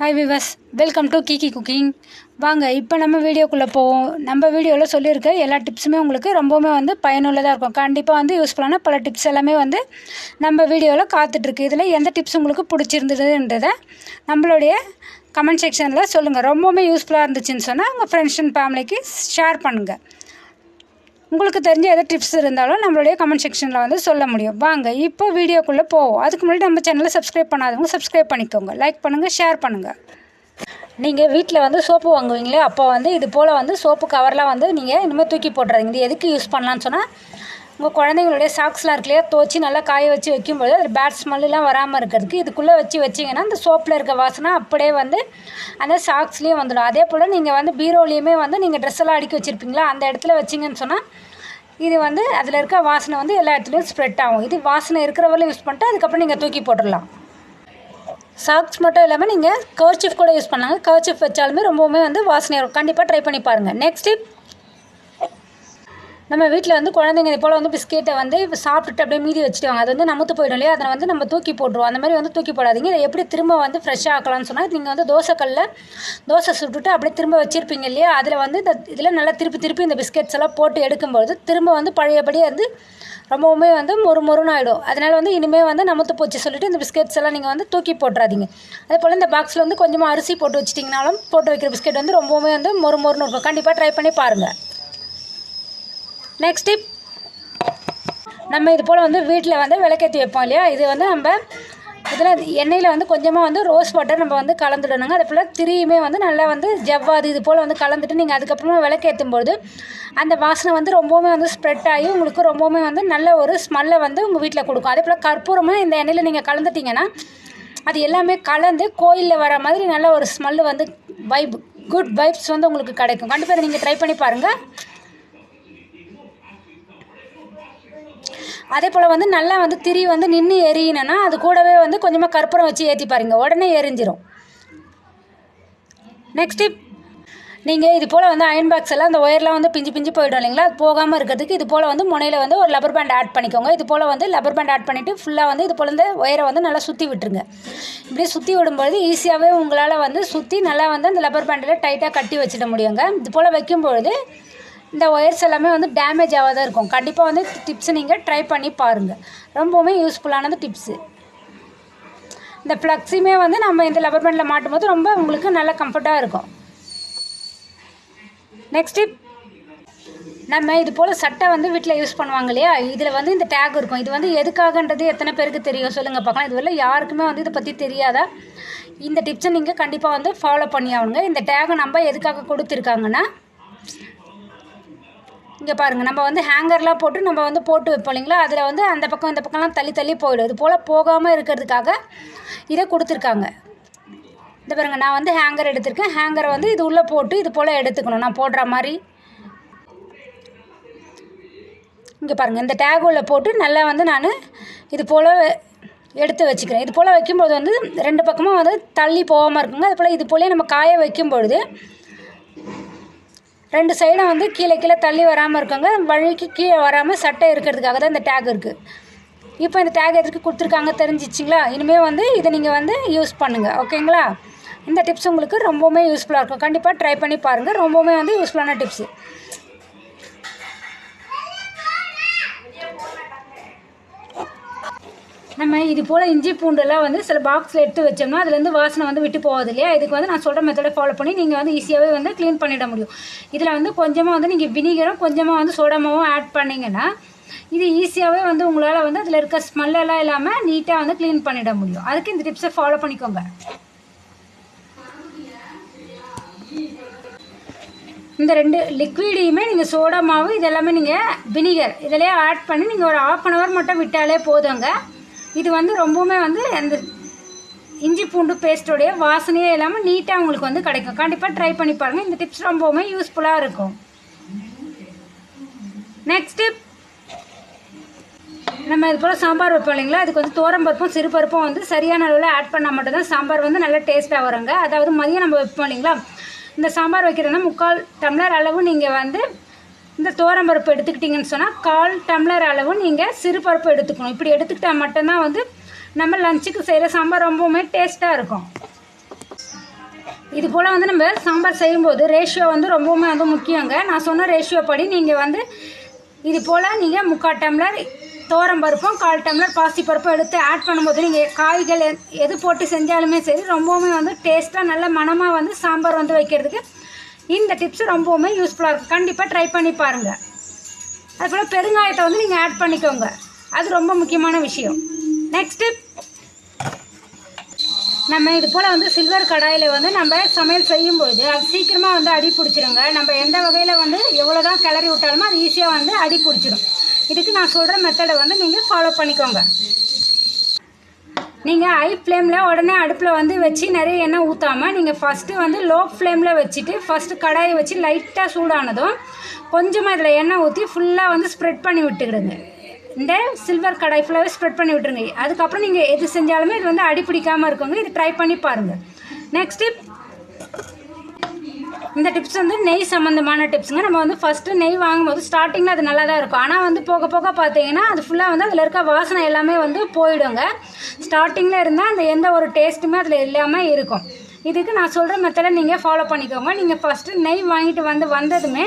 Hi viewers welcome to Keeki cooking வாங்க இப்போ நம்ம வீடியோக்குள்ளே போவோம். நம்ம வீடியோவில் சொல்லியிருக்க எல்லா டிப்ஸுமே உங்களுக்கு ரொம்பவுமே வந்து பயனுள்ளதாக இருக்கும். கண்டிப்பாக வந்து யூஸ்ஃபுல்லான பல டிப்ஸ் எல்லாமே வந்து நம்ம வீடியோவில் காத்துட்ருக்கு. இதில் எந்த டிப்ஸ் உங்களுக்கு பிடிச்சிருந்ததுன்றதை நம்மளுடைய கமெண்ட் செக்ஷனில் சொல்லுங்கள் ரொம்பவுமே யூஸ்ஃபுல்லாக இருந்துச்சுன்னு சொன்னால் உங்கள் ஃப்ரெண்ட்ஸ் அண்ட் ஃபேமிலிக்கு ஷேர் பண்ணுங்கள் உங்களுக்கு தெரிஞ்ச எதாவது டிப்ஸ் இருந்தாலும் நம்மளுடைய கமெண்ட் செக்ஷனில் வந்து சொல்ல முடியும். வாங்க இப்போ வீடியோக்குள்ளே போவோம். அதுக்கு முன்னாடி நம்ம சேனலை சப்ஸ்கிரைப் பண்ணாதவங்க சப்ஸ்கிரைப் பண்ணிக்கோங்க. லைக் பண்ணுங்கள் ஷேர் பண்ணுங்கள் நீங்கள் வீட்டில் வந்து சோப்பு வாங்குவீங்களே அப்போ வந்து இது போல் வந்து சோப்பு கவர்லாம் வந்து நீங்கள் இனிமேல் தூக்கி போட்டுறாதீங்க. இது எதுக்கு யூஸ் பண்ணலான்னு சொன்னால் உங்கள் குழந்தைங்களுடைய சாக்ஸ்லாம் இருக்கு இல்லையா துவச்சி நல்லா காய வச்சு வைக்கும்போது அது பேட் ஸ்மெல்லாம் வராமல் இருக்கிறதுக்கு இதுக்குள்ளே வச்சு வச்சிங்கன்னா அந்த சோப்பில் இருக்க வாசனை அப்படியே வந்து அந்த சாக்ஸ்லேயும் வந்துடும். அதே போல் நீங்கள் வந்து பீரோலையுமே வந்து நீங்கள் ட்ரெஸ் எல்லாம் அடுக்கி வச்சுருப்பீங்களா அந்த இடத்துல வச்சிங்கன்னு சொன்னால் இது வந்து அதில் இருக்க வாசனை வந்து எல்லா இடத்துலையும் ஸ்ப்ரெட் ஆகும். இது வாசனை இருக்கிறவரையும் யூஸ் பண்ணிட்டு அதுக்கப்புறம் நீங்கள் தூக்கி போட்டுடலாம். சாக்ஸ் மட்டும் இல்லாமல் நீங்கள் கர்ச்சிஃப் கூட யூஸ் பண்ணாங்க கர்ச்சிஃப் வச்சாலுமே ரொம்பவுமே வந்து வாசனையாக இருக்கும் கண்டிப்பாக ட்ரை பண்ணி பாருங்கள் நெக்ஸ்ட் டிப் நம்ம வீட்டில் வந்து குழந்தைங்க இது போல் வந்து பிஸ்கெட்டை வந்து சாப்பிட்டுட்டு அப்படியே மீதி வச்சுடுவாங்க. அது வந்து நமத்து போயிடும் இல்லையா? அதை வந்து நம்ம தூக்கி போட்டுருவோம். அந்த மாதிரி வந்து தூக்கி போடாதீங்க. இதை எப்படி திரும்ப வந்து ஃப்ரெஷ்ஷாக ஆக்கலாம்னு சொன்னால் நீங்கள் வந்து தோசைக்கல்ல தோசை சுட்டுட்டு அப்படியே திரும்ப வச்சுருப்பீங்க இல்லையா? அதில் வந்து இந்த இதில் நல்லா திருப்பி திருப்பி இந்த பிஸ்கெட்ஸ் எல்லாம் போட்டு எடுக்கும்போது திரும்ப வந்து பழையபடி வந்து ரொம்பவுமே வந்து மொறு மொறுன்னு ஆகிடும் அதனால் வந்து இனிமேல் வந்து நமத்து போச்சு சொல்லிட்டு இந்த பிஸ்கெட்ஸ் எல்லாம் நீங்கள் வந்து தூக்கி போட்டுறாதீங்க. அதே போல் இந்த பாக்ஸில் வந்து கொஞ்சமாக அரிசி போட்டு வச்சிட்டிங்கனாலும் போட்டு வைக்கிற பிஸ்கெட் வந்து ரொம்பவுமே வந்து மொறு மொறுன்னு இருக்கும். கண்டிப்பாக ட்ரை பண்ணி பாருங்கள் நெக்ஸ்ட் டிப் நம்ம இது போல் வந்து வீட்டில் வந்து விளக்கேற்றி வைப்போம் இல்லையா? இது வந்து நம்ம இதில் எண்ணெயில் வந்து கொஞ்சமாக வந்து ரோஸ் வாட்டர் நம்ம வந்து கலந்துடணுங்க. அதே போல் திரியுமே வந்து நல்லா வந்து ஜவ்வாது இது போல் வந்து கலந்துட்டு நீங்கள் அதுக்கப்புறமா விளக்கேற்றும் போது அந்த வாசனை வந்து ரொம்பவுமே வந்து ஸ்ப்ரெட் ஆகி உங்களுக்கு ரொம்பவுமே வந்து நல்ல ஒரு ஸ்மெல்லை வந்து உங்கள் வீட்டில் கொடுக்கும். அதே போல் கற்பூரமும் இந்த எண்ணெயில் நீங்கள் கலந்துட்டிங்கன்னா அது எல்லாமே கலந்து கோயிலில் வர மாதிரி நல்ல ஒரு ஸ்மெல்லு வந்து வைப் குட் வைப்ஸ் வந்து உங்களுக்கு கிடைக்கும். கண்டிப்பாக நீங்கள் ட்ரை பண்ணி பாருங்கள் அதே போல் வந்து நல்லா வந்து திரி வந்து நின்று எரியணுன்னா அது கூடவே வந்து கொஞ்சமாக கற்பூரம் வச்சு ஏற்றி பாருங்க. உடனே எரிஞ்சிரும். நெக்ஸ்ட் டிப் நீங்கள் இது போல் வந்து அயன் பாக்ஸ் எல்லாம் அந்த ஒயர்லாம் வந்து பிஞ்சு பிஞ்சு போயிடும் இல்லைங்களா? அது போகாமல் இருக்கிறதுக்கு இது போல் வந்து முனையில் வந்து ஒரு லப்பர் பேண்ட் ஆட் பண்ணிக்கோங்க. இது போல் வந்து லப்பர் பேண்ட் ஆட் பண்ணிவிட்டு ஃபுல்லாக வந்து இது போல் இந்த ஒயரை வந்து நல்லா சுற்றி விட்டுருங்க. இப்படி சுற்றி விடும்பொழுது ஈஸியாகவே உங்களால் வந்து சுற்றி நல்லா வந்து அந்த லப்பர் பேண்டில் டைட்டாக கட்டி வச்சிட முடியுங்க. இது போல் வைக்கும்பொழுது இந்த ஒயர்ஸ் எல்லாமே வந்து டேமேஜ் ஆகாத இருக்கும். கண்டிப்பாக வந்து டிப்ஸை நீங்கள் ட்ரை பண்ணி பாருங்கள் ரொம்பவுமே யூஸ்ஃபுல்லானது டிப்ஸு இந்த ஃப்ளக்ஸுமே வந்து நம்ம இந்த லப்பர் பேண்டில் மாட்டும் போது ரொம்ப உங்களுக்கு நல்ல கம்ஃபர்ட்டாக இருக்கும். நெக்ஸ்ட் டிப் நம்ம இது போல் சட்டை வந்து வீட்டில் யூஸ் பண்ணுவாங்க இல்லையா? இதில் வந்து இந்த டேக் இருக்கும். இது வந்து எதுக்காகன்றது எத்தனை பேருக்கு தெரியும் சொல்லுங்கள் பார்க்கலாம். இதுவரை யாருக்குமே வந்து இதை பற்றி தெரியாதா? இந்த டிப்ஸை நீங்கள் கண்டிப்பாக வந்து ஃபாலோ பண்ணி ஆகணுங்க. இந்த டேகை நம்ம எதுக்காக கொடுத்துருக்காங்கன்னா இங்கே பாருங்கள் நம்ம வந்து ஹேங்கர்லாம் போட்டு நம்ம வந்து போட்டு வைப்போம் இல்லைங்களா? அதில் வந்து அந்த பக்கம் இந்த பக்கம்லாம் தள்ளி தள்ளி போயிடும். இது போல் போகாமல் இருக்கிறதுக்காக இதை கொடுத்துருக்காங்க. இந்த பாருங்கள் நான் வந்து ஹேங்கர் எடுத்திருக்கேன். ஹேங்கரை வந்து இது உள்ளே போட்டு இது போல் எடுத்துக்கணும். நான் போடுற மாதிரி. இங்கே பாருங்கள் இந்த டேக் உள்ள போட்டு நல்லா வந்து நான் இது போல் எடுத்து வச்சுக்கிறேன். இது போல் வைக்கும்போது வந்து ரெண்டு பக்கமும் வந்து தள்ளி போகாமல் இருக்குங்க. அது போல் இது போலே நம்ம காய வைக்கும் பொழுது ரெண்டு சைடும் வந்து கீழே கீழே தள்ளி வராமல் இருக்காங்க. வழிக்கு கீழே வராமல் சட்டை இருக்கிறதுக்காக தான் இந்த டேக் இருக்குது இப்போ இந்த டேக் எதுக்கு கொடுத்துருக்காங்க தெரிஞ்சிச்சிங்களா? இனிமேல் வந்து இதை நீங்கள் வந்து யூஸ் பண்ணுங்கள் ஓகேங்களா இந்த டிப்ஸ் உங்களுக்கு ரொம்பவுமே யூஸ்ஃபுல்லாக இருக்கும். கண்டிப்பாக ட்ரை பண்ணி பாருங்கள் ரொம்பவுமே வந்து யூஸ்ஃபுல்லான டிப்ஸு நம்ம இது போல் இஞ்சி பூண்டெல்லாம் வந்து சில பாக்ஸில் எடுத்து வச்சோம்னா அதுலேருந்து வாசனை வந்து விட்டு போகாது இல்லையா? இதுக்கு வந்து நான் சொல்கிற மெத்தடை ஃபாலோ பண்ணி நீங்கள் வந்து ஈஸியாகவே வந்து க்ளீன் பண்ணிட முடியும். இதில் வந்து கொஞ்சமாக வந்து நீங்கள் வினிகரும் கொஞ்சமாக வந்து சோடாமாவும் ஆட் பண்ணிங்கன்னா இது ஈஸியாகவே வந்து உங்களால் வந்து அதில் இருக்க ஸ்மெல்லெல்லாம் இல்லாமல் நீட்டாக வந்து க்ளீன் பண்ணிட முடியும். அதுக்கு இந்த டிப்ஸை ஃபாலோ பண்ணிக்கோங்க. இந்த ரெண்டு லிக்விடையுமே நீங்கள் சோடா மாவு இதெல்லாமே நீங்கள் வினிகர் இதிலே ஆட் பண்ணி நீங்கள் ஒரு ஆஃப் அன் ஹவர் மட்டும் விட்டாலே போதுங்க. இது வந்து ரொம்பவுமே வந்து அந்த இஞ்சி பூண்டு பேஸ்டோடைய வாசனையே இல்லாமல் நீட்டாக உங்களுக்கு வந்து கிடைக்கும். கண்டிப்பாக ட்ரை பண்ணி பாருங்கள் இந்த டிப்ஸ் ரொம்பவுமே யூஸ்ஃபுல்லாக இருக்கும். நெக்ஸ்ட் டிப் நம்ம இது போல் சாம்பார் வைப்போம் இல்லைங்களா? அதுக்கு வந்து தோரம்பருப்பும் சிறுபருப்பும் வந்து சரியான அளவில் ஆட் பண்ணால் மட்டும்தான் சாம்பார் வந்து நல்லா டேஸ்ட்டாக வருங்க. அதாவது மதியம் நம்ம வைப்போம் இல்லைங்களா? இந்த சாம்பார் வைக்கிறதுனா முக்கால் டம்ளர் அளவு நீங்கள் வந்து இந்த தோரம்பருப்பு எடுத்துக்கிட்டிங்கன்னு சொன்னால் கால் டம்ளர் அளவு நீங்கள் சிறுபருப்பு எடுத்துக்கணும். இப்படி எடுத்துக்கிட்டால் மட்டும்தான் வந்து நம்ம லஞ்சுக்கு செய்கிற சாம்பார் ரொம்பவுமே டேஸ்ட்டாக இருக்கும். இது போல் வந்து நம்ம சாம்பார் செய்யும்போது ரேஷியோ வந்து ரொம்பவுமே வந்து முக்கியங்க. நான் சொன்ன ரேஷியோ படி நீங்கள் வந்து இது போல் நீங்கள் முக்கால் டம்ளர் தோரம் பருப்பும் கால் டம்ளர் பாசி பருப்பும் எடுத்து ஆட் பண்ணும்போது நீங்கள் காய்கள் எது போட்டு செஞ்சாலுமே சரி ரொம்பவுமே வந்து டேஸ்ட்டாக நல்ல மணமாக வந்து சாம்பார் வந்து வைக்கிறதுக்கு இந்த டிப்ஸ் ரொம்பவுமே யூஸ்ஃபுல்லாக இருக்கும் கண்டிப்பாக ட்ரை பண்ணி பாருங்கள் அதுபோல் பெருங்காயத்தை வந்து நீங்கள் ஆட் பண்ணிக்கோங்க. அது ரொம்ப முக்கியமான விஷயம். நெக்ஸ்ட்டு நம்ம இது போல் வந்து சில்வர் கடாயில் வந்து நம்ம சமையல் செய்யும்போது அது சீக்கிரமாக வந்து அடி பிடிச்சிருங்க. நம்ம எந்த வகையில் வந்து எவ்வளோ தான் கிளறி விட்டாலுமோ அது ஈஸியாக வந்து அடி பிடிச்சிடும். இதுக்கு நான் சொல்கிற மெத்தடை வந்து நீங்கள் ஃபாலோ பண்ணிக்கோங்க. நீங்கள் ஹை ஃப்ளேமில் உடனே அடுப்பில் வந்து வச்சு நிறைய எண்ணெய் ஊற்றாமல் நீங்கள் ஃபஸ்ட்டு வந்து லோ ஃப்ளேமில் வச்சுட்டு ஃபஸ்ட்டு கடாயை வச்சு லைட்டாக சூடானதும் கொஞ்சமாக இதில் எண்ணெய் ஊற்றி ஃபுல்லாக வந்து ஸ்ப்ரெட் பண்ணி விட்டுக்கிடுங்க. இந்த சில்வர் கடாய் ஃபுல்லாகவே ஸ்ப்ரெட் பண்ணி விட்டுருங்க. அதுக்கப்புறம் நீங்கள் எது செஞ்சாலுமே இது வந்து அடி பிடிக்காமல் இருக்குங்க. இது ட்ரை பண்ணி பாருங்கள் நெக்ஸ்ட்டு இந்த டிப்ஸ் வந்து நெய் சம்மந்தமான டிப்ஸுங்க நம்ம வந்து ஃபஸ்ட்டு நெய் வாங்கும்போது ஸ்டார்டிங்கில் அது நல்லா தான் இருக்கும். ஆனால் வந்து போக போக பார்த்தீங்கன்னா அது ஃபுல்லாக வந்து அதில் இருக்க வாசனை எல்லாமே வந்து போயிடுங்க. ஸ்டார்டிங்கில் இருந்தால் அந்த எந்த ஒரு டேஸ்ட்டுமே அதில் இல்லாமல் இருக்கும். இதுக்கு நான் சொல்கிற மெத்தடை நீங்கள் ஃபாலோ பண்ணிக்கோங்க. நீங்கள் ஃபஸ்ட்டு நெய் வாங்கிட்டு வந்து வந்ததுமே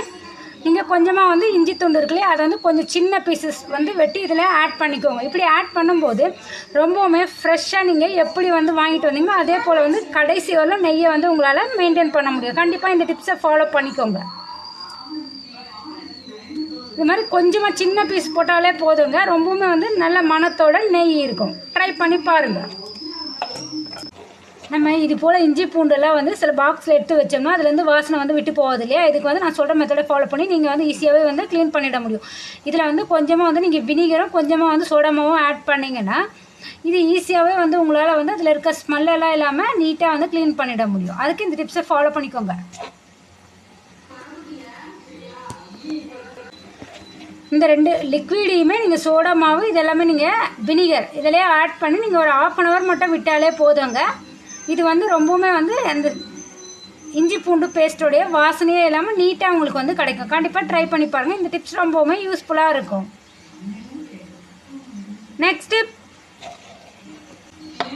நீங்கள் கொஞ்சமாக வந்து இஞ்சி துண்டு இருக்குல்லையே அதை வந்து கொஞ்சம் சின்ன பீசஸ் வந்து வெட்டி இதில் ஆட் பண்ணிக்கோங்க. இப்படி ஆட் பண்ணும்போது ரொம்பவுமே ஃப்ரெஷ்ஷாக நீங்கள் எப்படி வந்து வாங்கிட்டு வந்தீங்களோ அதே போல் வந்து கடைசி வரலும் நெய்யை வந்து உங்களால் மெயின்டைன் பண்ண முடியும். கண்டிப்பாக இந்த டிப்ஸை ஃபாலோ பண்ணிக்கோங்க. இது மாதிரி கொஞ்சமாக சின்ன பீஸ் போட்டாலே போதுங்க. ரொம்பவுமே வந்து நல்ல மனத்தோட நெய் இருக்கும். ட்ரை பண்ணி பாருங்கள் நம்ம இது போல் இஞ்சி பூண்டெல்லாம் வந்து சில பாக்ஸில் எடுத்து வச்சோம்னா அதுலேருந்து வாசனை வந்து விட்டு போகாது இல்லையா? இதுக்கு வந்து நான் சொல்கிற மெத்தடை ஃபாலோ பண்ணி நீங்கள் வந்து ஈஸியாகவே வந்து க்ளீன் பண்ணிட முடியும். இதில் வந்து கொஞ்சமாக வந்து நீங்கள் வினிகரும் கொஞ்சமாக வந்து சோடாமாவும் ஆட் பண்ணிங்கன்னா இது ஈஸியாகவே வந்து உங்களால் வந்து அதில் இருக்க ஸ்மெல்லெல்லாம் இல்லாமல் நீட்டாக வந்து க்ளீன் பண்ணிட முடியும். அதுக்கு இந்த டிப்ஸை ஃபாலோ பண்ணிக்கோங்க. இந்த ரெண்டு லிக்விடையுமே நீங்கள் சோடா மாவு இதெல்லாமே நீங்கள் வினிகர் இதிலே ஆட் பண்ணி நீங்கள் ஒரு ஆஃப் அன் ஹவர் மட்டும் விட்டாலே போதுங்க. இது வந்து ரொம்பவுமே வந்து அந்த இஞ்சி பூண்டு பேஸ்டோடைய வாசனையே இல்லாமல் நீட்டாக உங்களுக்கு வந்து கிடைக்கும். கண்டிப்பாக ட்ரை பண்ணி பாருங்கள் இந்த டிப்ஸ் ரொம்பவுமே யூஸ்ஃபுல்லாக இருக்கும். நெக்ஸ்ட்டு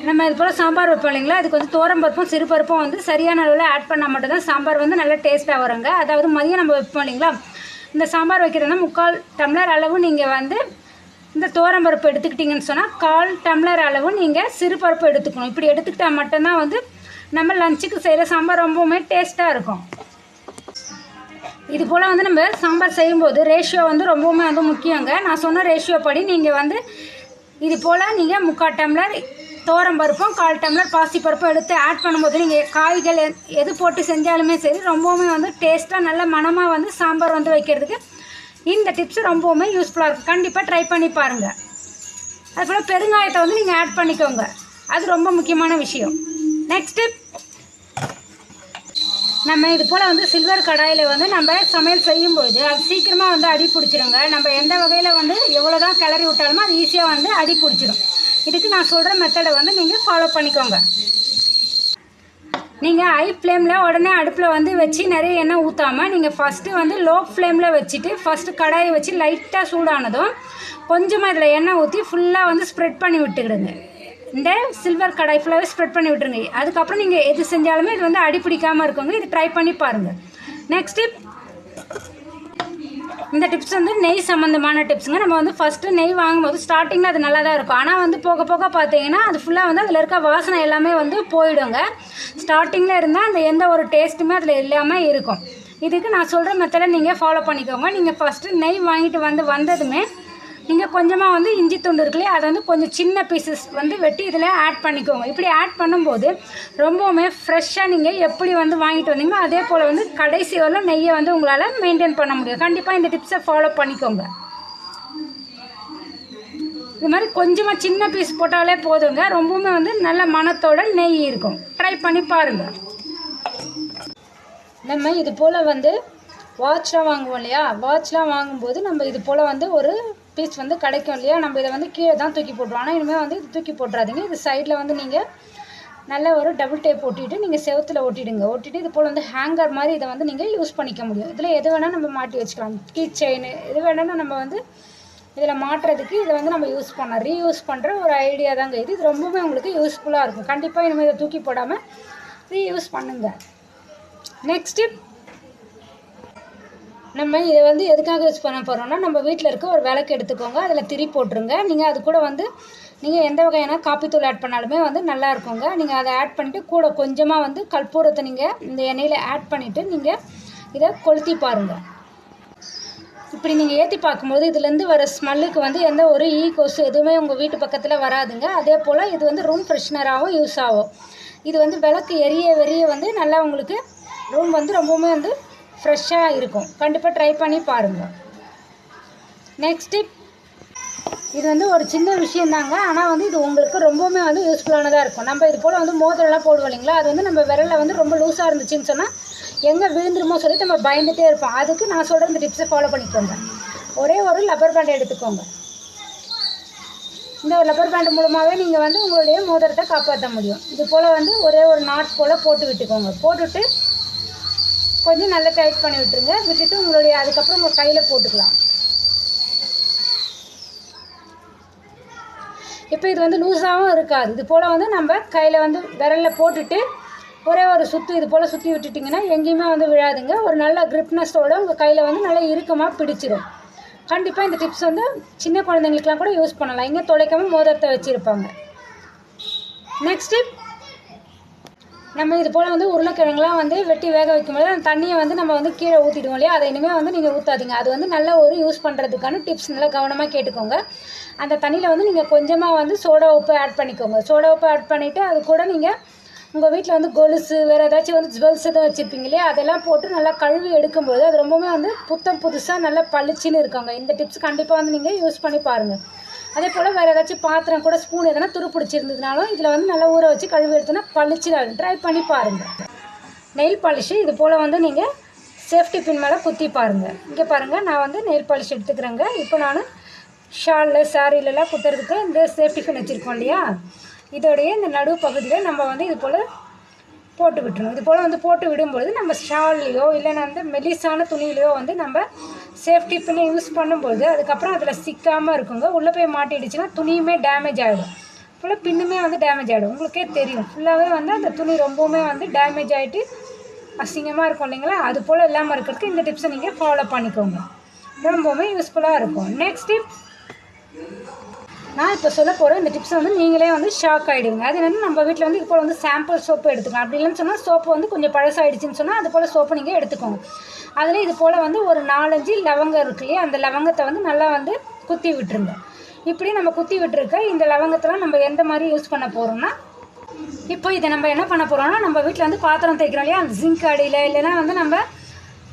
நம்ம இது போல் சாம்பார் வைப்போம் இல்லைங்களா? அதுக்கு வந்து தோரம்பருப்பும் சிறுபருப்பும் வந்து சரியான அளவில் ஆட் பண்ணால் மட்டும்தான் சாம்பார் வந்து நல்லா டேஸ்ட்டாக வருங்க. அதாவது மதியம் நம்ம வைப்போம் இல்லைங்களா? இந்த சாம்பார் வைக்கிறதுனா முக்கால் டம்ளர் அளவு நீங்கள் வந்து இந்த தோரம்பருப்பு எடுத்துக்கிட்டிங்கன்னு சொன்னால் கால் டம்ளர் அளவு நீங்கள் சிறுபருப்பு எடுத்துக்கணும். இப்படி எடுத்துக்கிட்டால் மட்டும்தான் வந்து நம்ம லஞ்சுக்கு செய்கிற சாம்பார் ரொம்பவுமே டேஸ்ட்டாக இருக்கும். இது போல் வந்து நம்ம சாம்பார் செய்யும்போது ரேஷியோ வந்து ரொம்பவுமே வந்து முக்கியங்க. நான் சொன்ன ரேஷியோ படி நீங்கள் வந்து இது போல் நீங்கள் முக்கால் டம்ளர் தோரம் பருப்பும் கால் டம்ளர் பாசி பருப்பும் எடுத்து ஆட் பண்ணும்போது நீங்கள் காய்கள் எது போட்டு செஞ்சாலுமே சரி ரொம்பவுமே வந்து டேஸ்ட்டாக நல்ல மணமாக வந்து சாம்பார் வந்து வைக்கிறதுக்கு இந்த டிப்ஸ் ரொம்பவுமே யூஸ்ஃபுல்லாக இருக்கும் கண்டிப்பாக ட்ரை பண்ணி பாருங்கள் அதுபோல் பெருங்காயத்தை வந்து நீங்கள் ஆட் பண்ணிக்கோங்க. அது ரொம்ப முக்கியமான விஷயம். நெக்ஸ்ட்டு நம்ம இது போல் வந்து சில்வர் கடாயில் வந்து நம்ம சமையல் செய்யும்போது அது சீக்கிரமாக வந்து அடி பிடிச்சிருங்க. நம்ம எந்த வகையில் வந்து எவ்வளோ தான் கிளறி விட்டாலுமோ அது ஈஸியாக வந்து அடி பிடிச்சிடும். இதுக்கு நான் சொல்கிற மெத்தடை வந்து நீங்கள் ஃபாலோ பண்ணிக்கோங்க. நீங்கள் ஹை ஃப்ளேமில் உடனே அடுப்பில் வந்து வச்சு நிறைய எண்ணெய் ஊற்றாமல் நீங்கள் ஃபஸ்ட்டு வந்து லோ ஃப்ளேமில் வச்சுட்டு ஃபஸ்ட்டு கடாயை வச்சு லைட்டாக சூடானதும் கொஞ்சமாக இதில் எண்ணெய் ஊற்றி ஃபுல்லாக வந்து ஸ்ப்ரெட் பண்ணி விட்டுக்கிடுங்க. இந்த சில்வர் கடாய் ஃபுல்லாகவே ஸ்ப்ரெட் பண்ணி விட்டுருங்க. அதுக்கப்புறம் நீங்கள் எது செஞ்சாலுமே இது வந்து அடி பிடிக்காமல் இருக்குங்க. இது ட்ரை பண்ணி பாருங்கள் நெக்ஸ்ட்டு இந்த டிப்ஸ் வந்து நெய் சம்மந்தமான டிப்ஸுங்க நம்ம வந்து ஃபஸ்ட்டு நெய் வாங்கும்போது ஸ்டார்டிங்கில் அது நல்லா தான் இருக்கும். ஆனால் வந்து போக போக பார்த்தீங்கன்னா அது ஃபுல்லாக வந்து அதில் இருக்க வாசனை எல்லாமே வந்து போயிடுங்க. ஸ்டார்டிங்கில் இருந்தால் அந்த எந்த ஒரு டேஸ்ட்டுமே அதில் இல்லாமல் இருக்கும். இதுக்கு நான் சொல்கிற மெத்தடை நீங்கள் ஃபாலோ பண்ணிக்கோங்க. நீங்கள் ஃபஸ்ட்டு நெய் வாங்கிட்டு வந்து வந்ததுமே நீங்கள் கொஞ்சமாக வந்து இஞ்சி துண்டு இருக்குல்லையே அதை வந்து கொஞ்சம் சின்ன பீசஸ் வந்து வெட்டி இதில் ஆட் பண்ணிக்கோங்க. இப்படி ஆட் பண்ணும்போது ரொம்பவுமே ஃப்ரெஷ்ஷாக நீங்கள் எப்படி வந்து வாங்கிட்டு வந்தீங்களோ அதே போல் வந்து கடைசி வரலும் நெய்யை வந்து உங்களால் மெயின்டைன் பண்ண முடியும். கண்டிப்பாக இந்த டிப்ஸை ஃபாலோ பண்ணிக்கோங்க. இது மாதிரி கொஞ்சமாக சின்ன பீஸ் போட்டாலே போதுங்க. ரொம்பவுமே வந்து நல்ல மனத்தோட நெய் இருக்கும். ட்ரை பண்ணி பாருங்கள் நம்ம இது போல் வந்து வாட்ச்லாம் வாங்குவோம் இல்லையா? வாட்ச்லாம் வாங்கும்போது நம்ம இது போல் வந்து ஒரு பீஸ் வந்து கிடைக்கும் இல்லையா? நம்ம இதை வந்து கீழே தான் தூக்கி போட்டுருவோம். ஆனால் இனிமேல் வந்து இது தூக்கி போட்டுறாதீங்க. இது சைடில் வந்து நீங்கள் நல்ல ஒரு டபுள் டேப் ஒட்டிட்டு நீங்கள் செவத்தில் ஒட்டிடுங்க. ஒட்டிட்டு இது போல் வந்து ஹேங்கர் மாதிரி இதை வந்து நீங்கள் யூஸ் பண்ணிக்க முடியும். இதில் எது வேணால் நம்ம மாட்டி வச்சுக்கலாம். கீ செயின் எது வேணாலும் நம்ம வந்து இதில் மாட்டுறதுக்கு இதை வந்து நம்ம யூஸ் பண்ணலாம். ரீயூஸ் பண்ணுற ஒரு ஐடியா தாங்க இது. இது ரொம்பவுமே உங்களுக்கு யூஸ்ஃபுல்லாக இருக்கும். கண்டிப்பாக இனிமேல் இதை தூக்கி போடாமல் ரீயூஸ் பண்ணுங்கள் நெக்ஸ்ட்டு நம்ம இதை வந்து எதுக்காக யூஸ் பண்ண போகிறோம்னா நம்ம வீட்டில் இருக்க ஒரு விளக்கு எடுத்துக்கோங்க. அதில் திரி போட்டுருங்க. நீங்கள் அது கூட வந்து நீங்கள் எந்த வகையான காப்பித்தூள் ஆட் பண்ணாலுமே வந்து நல்லா இருக்குங்க. நீங்கள் அதை ஆட் பண்ணிவிட்டு கூட கொஞ்சமாக வந்து கற்பூரத்தை நீங்கள் இந்த எண்ணெயில் ஆட் பண்ணிவிட்டு நீங்கள் இதை கொளுத்தி பாருங்கள் இப்படி நீங்கள் ஏற்றி பார்க்கும்போது இதுலேருந்து வர ஸ்மெல்லுக்கு வந்து எந்த ஒரு ஈ கொசு எதுவுமே உங்கள் வீட்டு பக்கத்தில் வராதுங்க. அதே போல் இது வந்து ரூம் ஃப்ரெஷ்னராகவும் யூஸ் ஆகும். இது வந்து விளக்கு எரிய வெறிய வந்து நல்லா உங்களுக்கு ரூம் வந்து ரொம்பவுமே வந்து ஃப்ரெஷ்ஷாக இருக்கும். கண்டிப்பாக ட்ரை பண்ணி பாருங்கள் நெக்ஸ்ட்டு இது வந்து ஒரு சின்ன விஷயந்தாங்க. ஆனால் வந்து இது உங்களுக்கு ரொம்பவுமே வந்து யூஸ்ஃபுல்லானதாக இருக்கும். நம்ம இது போல் வந்து மோதிரம்லாம் போடுவோம் இல்லைங்களா? அது வந்து நம்ம விரலில் வந்து ரொம்ப லூஸாக இருந்துச்சுன்னு சொன்னால் எங்கே விழுந்துருமோ சொல்லிட்டு நம்ம பயந்துகிட்டே இருப்போம். அதுக்கு நான் சொல்கிற இந்த டிப்ஸை ஃபாலோ பண்ணிக்கோங்க. ஒரே ஒரு லப்பர் பேண்ட் எடுத்துக்கோங்க. இந்த ஒரு லப்பர் பேண்ட் மூலமாகவே நீங்கள் வந்து உங்களுடைய மோதிரத்தை காப்பாற்ற முடியும். இது போல் வந்து ஒரே ஒரு நாட் போல் போட்டு விட்டுக்கோங்க. போட்டுவிட்டு கொஞ்சம் நல்லா டைட் பண்ணி விட்டுருங்க. விட்டுட்டு உங்களுடைய அதுக்கப்புறம் உங்கள் கையில் போட்டுக்கலாம். இப்போ இது வந்து லூஸாகவும் இருக்காது. இது போல் வந்து நம்ம கையில் வந்து விரலில் போட்டுட்டு ஒரே ஒரு சுற்று இது போல் சுற்றி விட்டுட்டிங்கன்னா எங்கேயுமே வந்து விழாதுங்க. ஒரு நல்ல கிரிப்னஸோடு உங்கள் கையில் வந்து நல்லா இறுக்கமாக பிடிச்சிரும். கண்டிப்பாக இந்த டிப்ஸ் வந்து சின்ன குழந்தைங்களுக்குலாம் கூட யூஸ் பண்ணலாம். இங்கே தொலைக்காமல் மோதிரத்தை வச்சுருப்பாங்க. நெக்ஸ்ட் டிப் நம்ம இது போல் வந்து உருளைக்கிழங்குலாம் வந்து வெட்டி வேக வைக்கும்போது அந்த தண்ணியை வந்து நம்ம வந்து கீழே ஊற்றிடுவோம் இல்லையா? அதை இனிமேல் வந்து நீங்கள் ஊற்றாதீங்க அது வந்து நல்ல ஒரு யூஸ் பண்ணுறதுக்கான டிப்ஸ் நல்லா கவனமாக கேட்டுக்கோங்க. அந்த தண்ணியில் வந்து நீங்கள் கொஞ்சமாக வந்து சோடா உப்பு ஆட் பண்ணிக்கோங்க. சோடா உப்பு ஆட் பண்ணிவிட்டு அது கூட நீங்கள் உங்கள் வீட்டில் வந்து கொலுசு வேறு ஏதாச்சும் வந்து ஜுவல்ஸ் எதுவும் வச்சுருப்பீங்க இல்லையா? அதெல்லாம் போட்டு நல்லா கழுவி எடுக்கும்போது அது ரொம்பவுமே வந்து புத்தம் புதுசாக நல்லா பளிச்சுன்னு இருக்காங்க. இந்த டிப்ஸ் கண்டிப்பாக வந்து நீங்கள் யூஸ் பண்ணி பாருங்கள் அதே போல் வேறு ஏதாச்சும் பாத்திரம் கூட ஸ்பூன் எதனா துரு பிடிச்சிருந்ததுனாலும் இதில் வந்து நல்லா ஊற வச்சு கழுவி எடுத்தோன்னா பளிச்சுன்னு ட்ரை பண்ணி பாருங்கள் நெயில் பாலிஷு இது போல் வந்து நீங்கள் சேஃப்டி பின் மேலே குத்தி பாருங்கள் இங்கே பாருங்கள் நான் வந்து நெயில் பாலிஷ் எடுத்துக்கிறேங்க. இப்போ நான் ஷாலில் சாரிலெலாம் குத்துறதுக்கு இந்த சேஃப்டி பின் வச்சுருக்கோம் இல்லையா? இதோடைய இந்த நடுவு பகுதியில் நம்ம வந்து இது போல் போட்டு விட்டுரும் இது போல் வந்து போட்டு விடும்பொழுது நம்ம ஷால்லையோ இல்லைன்னா வந்து மெலிசான துணியிலையோ வந்து நம்ம சேஃப்டி பண்ணி யூஸ் பண்ணும்போது அதுக்கப்புறம் அதில் சிக்காமல் இருக்குங்க. உள்ளே போய் மாட்டிடுச்சுன்னா துணியுமே டேமேஜ் ஆகிடும் ஃபுல்லாக பின்னுமே வந்து டேமேஜ் ஆகிடும் உங்களுக்கே தெரியும். ஃபுல்லாகவே வந்து அந்த துணி ரொம்பவுமே வந்து டேமேஜ் ஆகிட்டு அசிங்கமாக இருக்கும் இல்லைங்களா? அது போல் இல்லாமல் இருக்கிறதுக்கு இந்த டிப்ஸை நீங்கள் ஃபாலோ பண்ணிக்கோங்க. ரொம்பவுமே யூஸ்ஃபுல்லாக இருக்கும். நெக்ஸ்ட் டிப் நான் இப்போ சொல்ல போகிற இந்த டிப்ஸை வந்து நீங்களே வந்து ஷாக் ஆகிடுங்க அது வந்து நம்ம வீட்டில் வந்து இப்போ வந்து சாம்பிள் சோப்பு எடுத்துக்கலாம். அப்படி இல்லைன்னு சொன்னால் சோப்பு வந்து கொஞ்சம் பழசாயிடுச்சுன்னு சொன்னால் அது போல் சோப்பு நீங்கள் எடுத்துக்கோங்க. அதில் இது போல் வந்து ஒரு நாலஞ்சு லவங்கம் இருக்கு இல்லையா? அந்த லவங்கத்தை வந்து நல்லா வந்து குத்தி விட்டுருங்க. இப்படி நம்ம குத்தி விட்டுருக்க இந்த லவங்கத்தெல்லாம் நம்ம எந்த மாதிரி யூஸ் பண்ண போகிறோம்னா இப்போ இதை நம்ம என்ன பண்ண போகிறோம்னா நம்ம வீட்டில் வந்து பாத்திரம் தேய்க்கிறோம் இல்லையா? அந்த ஜிங்க் அடியில் இல்லைன்னா வந்து நம்ம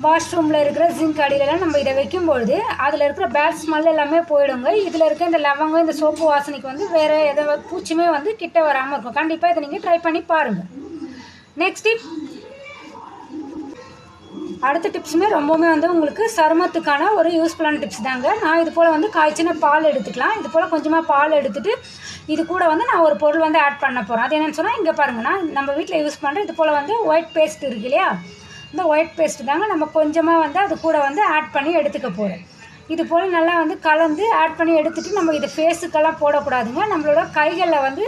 வாஷ்ரூமில் இருக்கிற ஜிங்க் அடியிலலாம் நம்ம இதை வைக்கும்பொழுது அதில் இருக்கிற பேட் ஸ்மெல் எல்லாமே போயிடுங்க. இதில் இருக்க இந்த லவங்கம் இந்த சோப்பு வாசனைக்கு வந்து வேறு எதை பூச்சியுமே வந்து கிட்ட வராமல் இருக்கும். கண்டிப்பாக இதை நீங்கள் ட்ரை பண்ணி பாருங்கள் நெக்ஸ்ட் டிப் அடுத்த டிப்ஸுமே ரொம்பவுமே வந்து உங்களுக்கு சருமத்துக்கான ஒரு யூஸ்ஃபுல்லான டிப்ஸ் தாங்க. நான் இது போல் வந்து காய்ச்சின பால் எடுத்துக்கலாம். இது போல் கொஞ்சமாக பால் எடுத்துகிட்டு இது கூட வந்து நான் ஒரு பொருள் வந்து ஆட் பண்ண போகிறேன் அது என்னென்னு சொன்னால் இங்கே பாருங்கன்னா நம்ம வீட்டில் யூஸ் பண்ணுற இது போல் வந்து ஒயிட் பேஸ்ட் இருக்கு இல்லையா? இந்த ஒயிட் பேஸ்ட்டு தாங்க நம்ம கொஞ்சமாக வந்து அது கூட வந்து ஆட் பண்ணி எடுத்துக்க போகிறோம் இது போல் நல்லா வந்து கலந்து ஆட் பண்ணி எடுத்துகிட்டு நம்ம இது ஃபேஸுக்கெல்லாம் போடக்கூடாதுங்க. நம்மளோட கைகளில் வந்து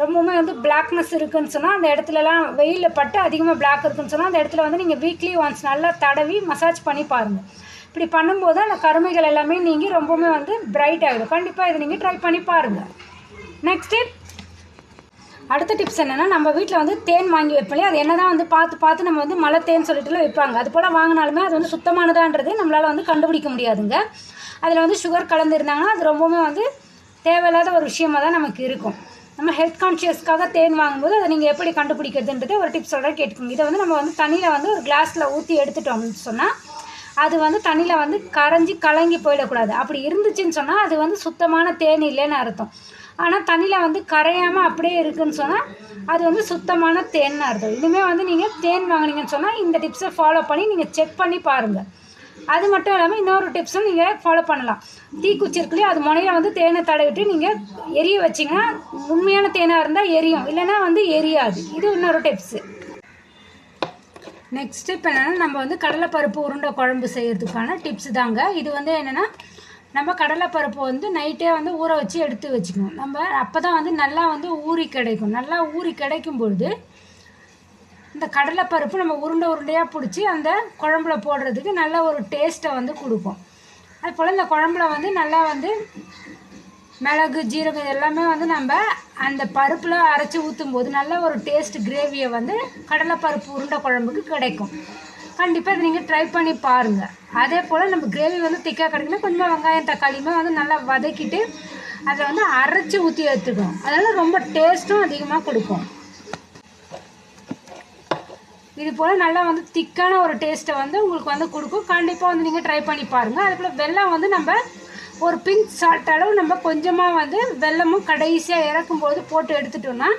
ரொம்பவுமே வந்து பிளாக்னஸ் இருக்குன்னு சொன்னால் அந்த இடத்துலலாம் வெயிலில் பட்டு அதிகமாக பிளாக் இருக்குன்னு சொன்னால் அந்த இடத்துல வந்து நீங்கள் வீக்லி ஒன்ஸ் நல்லா தடவி மசாஜ் பண்ணி பாருங்கள் இப்படி பண்ணும்போது அந்த கருமைகள் எல்லாமே நீங்கள் ரொம்பவுமே வந்து பிரைட் ஆகிடும் கண்டிப்பாக இதை நீங்கள் ட்ரை பண்ணி பாருங்கள் நெக்ஸ்ட் அடுத்த டிப்ஸ் என்னென்னா நம்ம வீட்டில் வந்து தேன் வாங்கி வைப்போம் அது என்ன தான் வந்து பார்த்து பார்த்து நம்ம வந்து மழை தேன் சொல்லிட்டுலாம் வைப்பாங்க அது போல் வாங்கினாலுமே அது வந்து சுத்தமானதான்றது நம்மளால் வந்து கண்டுபிடிக்க முடியாதுங்க. அதில் வந்து சுகர் கலந்துருந்தாங்கன்னா அது ரொம்பவுமே வந்து தேவையில்லாத ஒரு விஷயமாக தான் நமக்கு இருக்கும். நம்ம ஹெல்த் கான்ஷியஸ்க்காக தேன் வாங்கும்போது அதை நீங்கள் எப்படி கண்டுபிடிக்கிறதுன்றதே ஒரு டிப்ஸ் சொல்கிறேன் கேட்டுக்கோங்க. இதை வந்து நம்ம வந்து தண்ணியில் வந்து ஒரு கிளாஸில் ஊற்றி எடுத்துட்டோம்னு சொன்னால் அது வந்து தண்ணியில் வந்து கரைஞ்சி கலங்கி போயிடக்கூடாது. அப்படி இருந்துச்சுன்னு சொன்னால் அது வந்து சுத்தமான தேன் இல்லைன்னு அர்த்தம். ஆனால் தண்ணியில் வந்து கரையாமல் அப்படியே இருக்குன்னு சொன்னால் அது வந்து சுத்தமான தேன் அர்த்தம். இனிமேல் வந்து நீங்கள் தேன் வாங்கினீங்கன்னு சொன்னால் இந்த டிப்ஸை ஃபாலோ பண்ணி நீங்கள் செக் பண்ணி பாருங்கள் அது மட்டும் இல்லாமல் இன்னொரு டிப்ஸும் நீங்கள் ஃபாலோ பண்ணலாம். தீக்குச்சி இருக்குல்லையே அது முனையில் வந்து தேனை தடவிட்டு நீங்கள் எரிய வச்சிங்கன்னா உண்மையான தேனாக இருந்தால் எரியும். இல்லைன்னா வந்து எரியாது. இது இன்னொரு டிப்ஸு. நெக்ஸ்ட் இப்போ என்னென்னா நம்ம வந்து கடலைப்பருப்பு உருண்டை குழம்பு செய்கிறதுக்கான டிப்ஸ் தாங்க. இது வந்து என்னென்னா நம்ம கடலைப்பருப்பு வந்து நைட்டே வந்து ஊற வச்சு எடுத்து வச்சுக்கணும். நம்ம அப்போ தான் வந்து நல்லா வந்து ஊறி கிடைக்கும். நல்லா ஊறி கிடைக்கும் பொழுது இந்த கடலைப்பருப்பு நம்ம உருண்டை உருண்டையாக பிடிச்சி அந்த குழம்புல போடுறதுக்கு நல்ல ஒரு டேஸ்ட்டை வந்து கொடுக்கும். அது போல் இந்த குழம்புல வந்து நல்லா வந்து மிளகு ஜீரகம் எல்லாமே வந்து நம்ம அந்த பருப்பில் அரைச்சி ஊற்றும் போது நல்ல ஒரு டேஸ்ட் கிரேவியை வந்து கடலைப்பருப்பு உருண்டை குழம்புக்கு கிடைக்கும். கண்டிப்பாக இதை நீங்கள் ட்ரை பண்ணி பாருங்கள் அதே போல் நம்ம கிரேவி வந்து திக்காக கிடைக்குன்னா கொஞ்சமாக வெங்காயம் தக்காளியுமே வந்து நல்லா வதக்கிட்டு அதை வந்து அரைச்சி ஊற்றி எடுத்துக்கணும். அதனால் ரொம்ப டேஸ்ட்டும் அதிகமாக கொடுக்கும். இது போல் நல்லா வந்து திக்கான ஒரு டேஸ்ட்டை வந்து உங்களுக்கு வந்து கொடுக்கும். கண்டிப்பாக வந்து நீங்கள் ட்ரை பண்ணி பாருங்கள் அது போல் வெல்லம் வந்து நம்ம ஒரு பிங்க் சால்ட் அளவு நம்ம கொஞ்சமாக வந்து வெல்லமும் கடைசியாக இறக்கும்போது போட்டு எடுத்துட்டோம்னா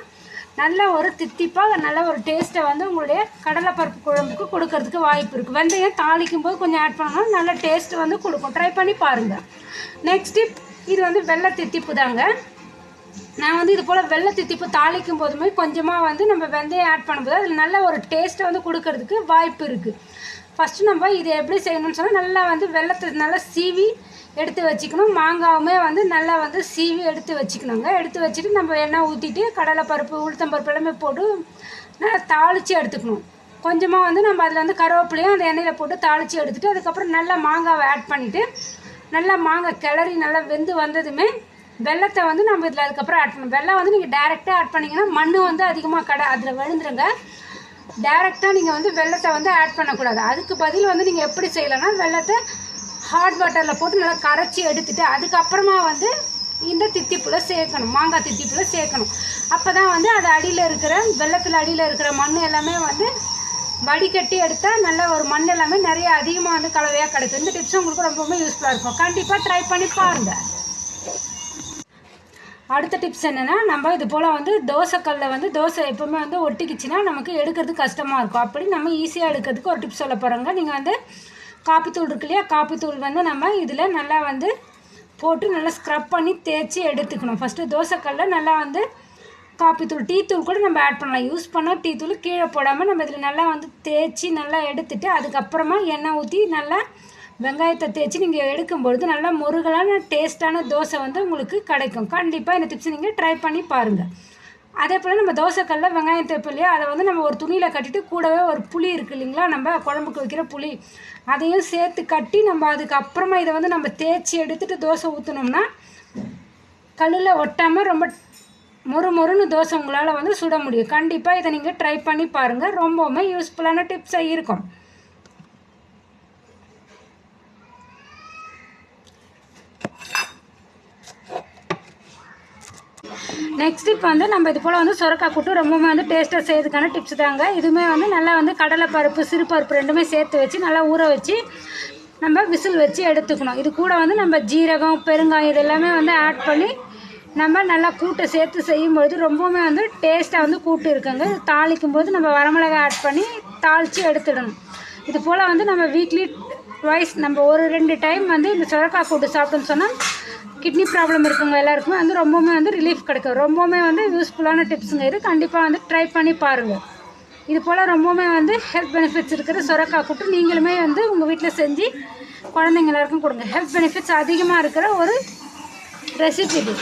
நல்ல ஒரு தித்திப்பாக நல்ல ஒரு டேஸ்ட்டை வந்து உங்களுடைய கடலைப்பருப்பு குழம்புக்கு கொடுக்கறதுக்கு வாய்ப்பு இருக்குது வெந்தயம் தாளிக்கும் போது கொஞ்சம் ஆட் பண்ணாலும் நல்ல டேஸ்ட் வந்து கொடுக்கும். ட்ரை பண்ணி பாருங்கள் நெக்ஸ்ட்டு இது வந்து வெள்ளை தித்திப்பு தாங்க. நான் வந்து இது போல் வெள்ளை தித்திப்பு தாளிக்கும் போதுமே கொஞ்சமாக வந்து நம்ம வெந்தயம் ஆட் பண்ணும்போது அதில் நல்ல ஒரு டேஸ்ட்டை வந்து கொடுக்கறதுக்கு வாய்ப்பு இருக்குது ஃபஸ்ட்டு நம்ம இதை எப்படி செய்யணும்னு சொன்னால் நல்லா வந்து வெள்ளத்தை நல்லா சீவி எடுத்து வச்சுக்கணும். மாங்காவுமே வந்து நல்லா வந்து சீவி எடுத்து வச்சுக்கணுங்க. எடுத்து வச்சுட்டு நம்ம எண்ணெய் ஊற்றிட்டு கடலைப்பருப்பு உளுத்தம்பருப்பு எல்லாமே போட்டு நல்லா தாளித்து எடுத்துக்கணும். கொஞ்சமாக வந்து நம்ம அதில் வந்து கருவேப்பிலையும் அந்த எண்ணெயில் போட்டு தாளித்து எடுத்துகிட்டு அதுக்கப்புறம் நல்லா மாங்காவை ஆட் பண்ணிவிட்டு நல்லா மாங்காய் கிளறி நல்லா வெந்து வந்ததுமே வெள்ளத்தை வந்து நம்ம இதில் அதுக்கப்புறம் ஆட் பண்ணணும். வெள்ளம் வந்து நீங்கள் டேரெக்டாக ஆட் பண்ணிங்கன்னா மண் வந்து அதிகமாக கடை அதில் விழுந்துருங்க. டேரெக்டாக நீங்கள் வந்து வெள்ளத்தை வந்து ஆட் பண்ணக்கூடாது. அதுக்கு பதில் வந்து நீங்கள் எப்படி செய்யலைன்னா வெள்ளத்தை ஹாட் வாட்டரில் போட்டு நல்லா கரைச்சி எடுத்துகிட்டு அதுக்கப்புறமா வந்து இந்த தித்திப்பில் சேர்க்கணும். மாங்காய் தித்திப்பில் சேர்க்கணும். அப்போ தான் வந்து அது அடியில் இருக்கிற வெள்ளத்தில் அடியில் இருக்கிற மண் எல்லாமே வந்து வடிகட்டி எடுத்தால் நல்ல ஒரு மண் எல்லாமே நிறைய அதிகமாக வந்து கலவையாக கிடைக்கும். இந்த டிப்ஸ் உங்களுக்கு ரொம்பவுமே யூஸ்ஃபுல்லாக இருக்கும். கண்டிப்பாக ட்ரை பண்ணி பாருங்கள் அடுத்த டிப்ஸ் என்னென்னா நம்ம இது போல் வந்து தோசைக்கல்லில் வந்து தோசை எப்போவுமே வந்து ஒட்டிக்கிச்சுன்னா நமக்கு எடுக்கிறது கஷ்டமாக இருக்கும். அப்படி நம்ம ஈஸியாக எடுக்கிறதுக்கு ஒரு டிப்ஸ் சொல்ல போகிறோங்க நீங்கள் வந்து காப்பித்தூள் இருக்கு இல்லையா? காப்பித்தூள் வந்து நம்ம இதில் நல்லா வந்து போட்டு நல்லா ஸ்க்ரப் பண்ணி தேய்ச்சி எடுத்துக்கணும். ஃபஸ்ட்டு தோசைக்கல்லில் நல்லா வந்து காப்பித்தூள் டீ தூள் கூட நம்ம ஆட் பண்ணலாம். யூஸ் பண்ணால் டீ தூள் கீழே போடாமல் நம்ம இதில் நல்லா வந்து தேய்ச்சி நல்லா எடுத்துட்டு அதுக்கப்புறமா எண்ணெய் ஊற்றி நல்லா வெங்காயத்தை தேய்ச்சி நீங்கள் எடுக்கும்பொழுது நல்லா முருகலான டேஸ்ட்டான தோசை வந்து உங்களுக்கு கிடைக்கும். கண்டிப்பாக இந்த டிப்ஸ் நீங்கள் ட்ரை பண்ணி பாருங்கள் அதே போல் நம்ம தோசைக்கல்ல வெங்காயம் தேய்ப்போம் இல்லையா? அதை வந்து நம்ம ஒரு துணியில் கட்டிட்டு கூடவே ஒரு புளி இருக்குது இல்லைங்களா? நம்ம குழம்புக்கு வைக்கிற புளி. அதையும் சேர்த்து கட்டி நம்ம அதுக்கப்புறமா இதை வந்து நம்ம தேய்ச்சி எடுத்துகிட்டு தோசை ஊற்றினோம்னா கல்லில் ஒட்டாமல் ரொம்ப மொறு மொறுன்னு தோசை உங்களால் வந்து சுட முடியும். கண்டிப்பாக இதை நீங்கள் ட்ரை பண்ணி பாருங்கள் ரொம்பவுமே யூஸ்ஃபுல்லான டிப்ஸாக இருக்கும். நெக்ஸ்ட் இப்போ வந்து நம்ம இது போல் வந்து சுரக்காய் கூட்டு ரொம்பவுமே வந்து டேஸ்ட்டாக செய்யறதுக்கான டிப்ஸ் தாங்க. இதுவுமே வந்து நல்லா வந்து கடலைப்பருப்பு சிறுபருப்பு ரெண்டுமே சேர்த்து வச்சு நல்லா ஊற வச்சு நம்ம விசில் வச்சு எடுத்துக்கணும். இது கூட வந்து நம்ம ஜீரகம் பெருங்காயம் இது எல்லாமே வந்து ஆட் பண்ணி நம்ம நல்லா கூட்டை சேர்த்து செய்யும்பொழுது ரொம்பவுமே வந்து டேஸ்ட்டாக வந்து கூட்டு இருக்குங்க. தாளிக்கும் போது நம்ம வரமிளகாய் ஆட் பண்ணி தாளித்து எடுத்துடணும். இது போல் வந்து நம்ம வீக்லி ட்வைஸ் நம்ம ஒரு ரெண்டு டைம் வந்து இந்த சுரக்காய் கூட்டு சாப்பிட்டோம்னு சொன்னால் கிட்னி ப்ராப்ளம் இருக்கவங்க எல்லாருக்குமே வந்து ரொம்பவுமே வந்து ரிலீஃப் கிடைக்கும். ரொம்பவுமே வந்து யூஸ்ஃபுல்லான டிப்ஸுங்க இது. கண்டிப்பாக வந்து ட்ரை பண்ணி பாருங்கள் இது போல் ரொம்பவுமே வந்து ஹெல்த் பெனிஃபிட்ஸ் இருக்கிற சுரக்காய் கூட்டு நீங்களுமே வந்து உங்கள் வீட்டில் செஞ்சு குழந்தைங்க எல்லாருக்கும் கொடுங்க. ஹெல்த் பெனிஃபிட்ஸ் அதிகமாக இருக்கிற ஒரு ரெசிபி இது.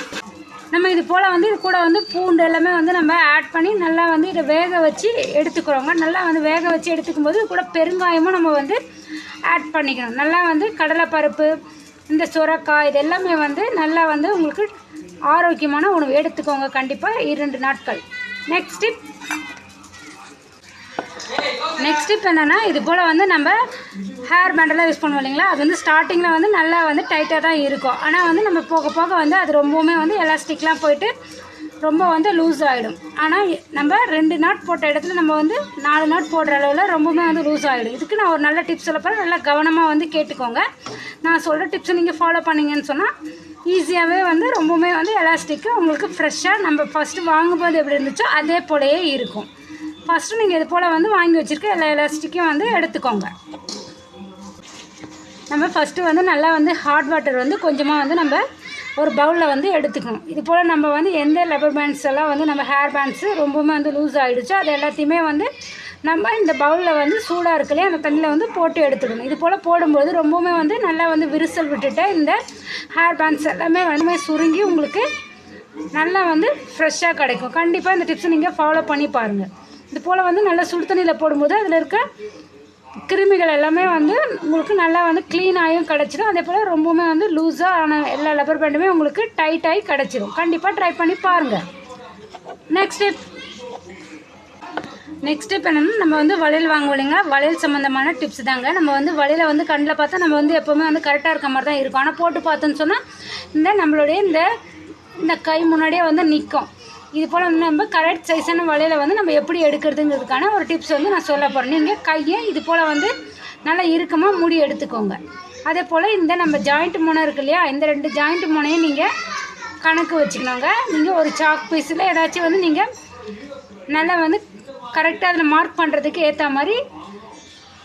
நம்ம இது போல் வந்து இது கூட வந்து பூண்டு எல்லாமே வந்து நம்ம ஆட் பண்ணி நல்லா வந்து இதை வேக வச்சு எடுத்துக்கிறோங்க. நல்லா வந்து வேக வச்சு எடுத்துக்கும் போது இது கூட பெருங்காயமும் நம்ம வந்து ஆட் பண்ணிக்கணும். நல்லா வந்து கடலைப்பருப்பு இந்த சுரக்காய் இது எல்லாமே வந்து நல்லா வந்து உங்களுக்கு ஆரோக்கியமான உணவு எடுத்துக்கோங்க கண்டிப்பாக இரண்டு நாட்கள். நெக்ஸ்ட் டிப் நெக்ஸ்ட் டிப் என்னென்னா இது போல் வந்து நம்ம ஹேர் பேண்டெல்லாம் யூஸ் பண்ணுவோம் இல்லைங்களா? அது வந்து ஸ்டார்டிங்கில் வந்து நல்லா வந்து டைட்டாக தான் இருக்கும். ஆனால் வந்து நம்ம போக போக வந்து அது ரொம்பவுமே வந்து எலாஸ்டிக்லாம் போயிட்டு ரொம்ப வந்து லூஸ் ஆகிடும் ஆனால் நம்ம ரெண்டு நாட் போட்ட இடத்துல நம்ம வந்து நாலு நாட் போடுற அளவில் ரொம்பவுமே வந்து லூஸ் ஆகிடும் இதுக்கு நான் ஒரு நல்ல டிப்ஸ் சொல்ல போகிறேன் நல்லா கவனமாக வந்து கேட்டுக்கோங்க. நான் சொல்கிற டிப்ஸை நீங்கள் ஃபாலோ பண்ணீங்கன்னு சொன்னால் ஈஸியாகவே வந்து ரொம்பவுமே வந்து எலாஸ்டிக்கு உங்களுக்கு ஃப்ரெஷ்ஷாக நம்ம ஃபஸ்ட்டு வாங்கும்போது எப்படி இருந்துச்சோ அதே போலயே இருக்கும். ஃபஸ்ட்டு நீங்கள் இது போல் வந்து வாங்கி வச்சுருக்க எல்லா எலாஸ்டிக்கும் வந்து எடுத்துக்கோங்க. நம்ம ஃபஸ்ட்டு வந்து நல்லா வந்து ஹாட் வாட்டர் வந்து கொஞ்சமாக வந்து நம்ம ஒரு பவுலில் வந்து எடுத்துக்கணும். இது போல் நம்ம வந்து எந்த லெபர் பேண்ட்ஸ் எல்லாம் வந்து நம்ம ஹேர் பேண்ட்ஸு ரொம்பவுமே வந்து லூஸ் ஆகிடுச்சோ அது எல்லாத்தையுமே வந்து நம்ம இந்த பவுலில் வந்து சூடாக இருக்கலையே அந்த தண்ணியில் வந்து போட்டு எடுத்துக்கணும். இது போல் போடும்போது ரொம்பவுமே வந்து நல்லா வந்து விரிசல் விட்டுட்டு இந்த ஹேர் பேண்ட்ஸ் எல்லாமே வந்து சுருங்கி உங்களுக்கு நல்லா வந்து ஃப்ரெஷ்ஷாக கிடைக்கும். கண்டிப்பாக இந்த டிப்ஸை நீங்கள் ஃபாலோ பண்ணி பாருங்கள் இது போல் வந்து நல்லா சுடு தண்ணியில் போடும்போது அதில் இருக்க கிருமிகள் எல்லாமே வந்து உங்களுக்கு நல்லா வந்து க்ளீனாகவும் கிடச்சிடும் அதே போல் ரொம்பவுமே வந்து லூஸாக ஆன எல்லா லப்பர் பேண்டுமே உங்களுக்கு டைட்டாகி கிடச்சிடும் கண்டிப்பாக ட்ரை பண்ணி பாருங்கள் நெக்ஸ்ட் ஸ்டெப் நெக்ஸ்ட் ஸ்டெப் என்னென்னா நம்ம வந்து வளையல் வாங்குவோம் இல்லைங்களா? வளையல் சம்மந்தமான டிப்ஸ் தாங்க. நம்ம வந்து வளையல வந்து கண்ணில் பார்த்தா நம்ம வந்து எப்போவுமே வந்து கரெக்டாக இருக்க மாதிரி தான் இருக்கும். ஆனால் போட்டு பார்த்தோன்னு சொன்னால் இந்த நம்மளுடைய இந்த இந்த கை முன்னாடியே வந்து நிற்கும் இது போல் வந்து நம்ம கரெக்ட் சைஸான வலையில் வந்து நம்ம எப்படி எடுக்கிறதுங்கிறதுக்கான ஒரு டிப்ஸ் வந்து நான் சொல்ல போகிறேன் நீங்கள் கையை இது போல் வந்து நல்லா இறுக்கமாக மூடி எடுத்துக்கோங்க. அதே போல் இந்த நம்ம ஜாயிண்ட் முனை இருக்கு இல்லையா இந்த ரெண்டு ஜாயிண்ட் முனையும் நீங்கள் கணக்கு வச்சுக்கணுங்க நீங்கள் ஒரு சாக் பீஸில் ஏதாச்சும் வந்து நீங்கள் நல்லா வந்து கரெக்டாக அதில் மார்க் பண்ணுறதுக்கு ஏற்ற மாதிரி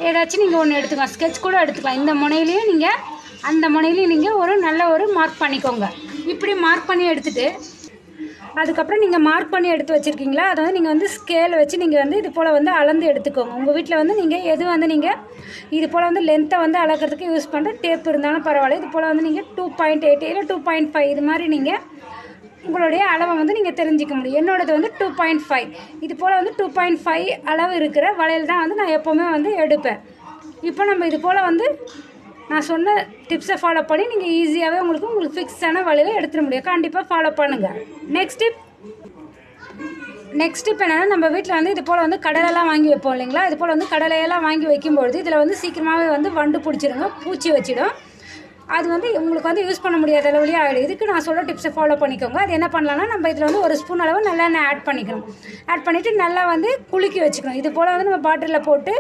ஏதாச்சும் நீங்கள் ஒன்று எடுத்துக்கலாம். ஸ்கெட்ச் கூட எடுத்துக்கலாம். இந்த முனையிலையும் நீங்கள் அந்த முனையிலையும் நீங்கள் ஒரு நல்ல ஒரு மார்க் பண்ணிக்கோங்க. இப்படி மார்க் பண்ணி எடுத்துகிட்டு அதுக்கப்புறம் நீங்கள் மார்க் பண்ணி எடுத்து வச்சுருக்கீங்களா? அதை வந்து நீங்கள் வந்து ஸ்கேல் வச்சு நீங்கள் வந்து இது போல் வந்து அளந்து எடுத்துக்கோங்க. உங்கள் வீட்டில் வந்து நீங்கள் எது வந்து நீங்கள் இது போல் வந்து லென்த்தை வந்து அளக்கிறதுக்கு யூஸ் பண்ணுற டேப் இருந்தாலும் பரவாயில்ல. இது போல் வந்து நீங்கள் டூ பாயிண்ட் எயிட் இல்லை டூ பாயிண்ட் ஃபைவ் இது மாதிரி நீங்கள் உங்களுடைய அளவை வந்து நீங்கள் தெரிஞ்சிக்க முடியும். என்னோடது வந்து டூ பாயிண்ட் ஃபைவ் இது போல் வந்து டூ பாயிண்ட் ஃபைவ் அளவு இருக்கிற வளையல் தான் வந்து நான் எப்போவுமே வந்து எடுப்பேன். இப்போ நம்ம இது போல் வந்து நான் சொன்ன டிப்ஸை ஃபாலோ பண்ணி நீங்கள் ஈஸியாகவே உங்களுக்கு உங்களுக்கு ஃபிக்ஸான வழியில் எடுத்துட முடியும். கண்டிப்பாக ஃபாலோ பண்ணுங்கள் நெக்ஸ்ட் டிப் நெக்ஸ்ட் இப்போ என்னென்னா நம்ம வீட்டில் வந்து இது போல் வந்து கடலைலாம் வாங்கி வைப்போம் இல்லைங்களா? இது போல் வந்து கடலையெல்லாம் வாங்கி வைக்கும்பொழுது இதில் வந்து சீக்கிரமாகவே வந்து வண்டு பிடிச்சிருங்க பூச்சி வச்சிடும். அது வந்து உங்களுக்கு வந்து யூஸ் பண்ண முடியாத அளவுலேயே ஆகிடும் இதுக்கு நான் சொல்ல டிப்ஸை ஃபாலோ பண்ணிக்கோங்க. அது என்ன பண்ணலாம்னா நம்ம இதில் வந்து ஒரு ஸ்பூன் அளவு நல்லெண்ணெய் ஆட் பண்ணிக்கணும். ஆட் பண்ணிவிட்டு நல்லா வந்து குலுக்கி வச்சுக்கணும். இது போல் வந்து நம்ம பாட்டிலில் போட்டு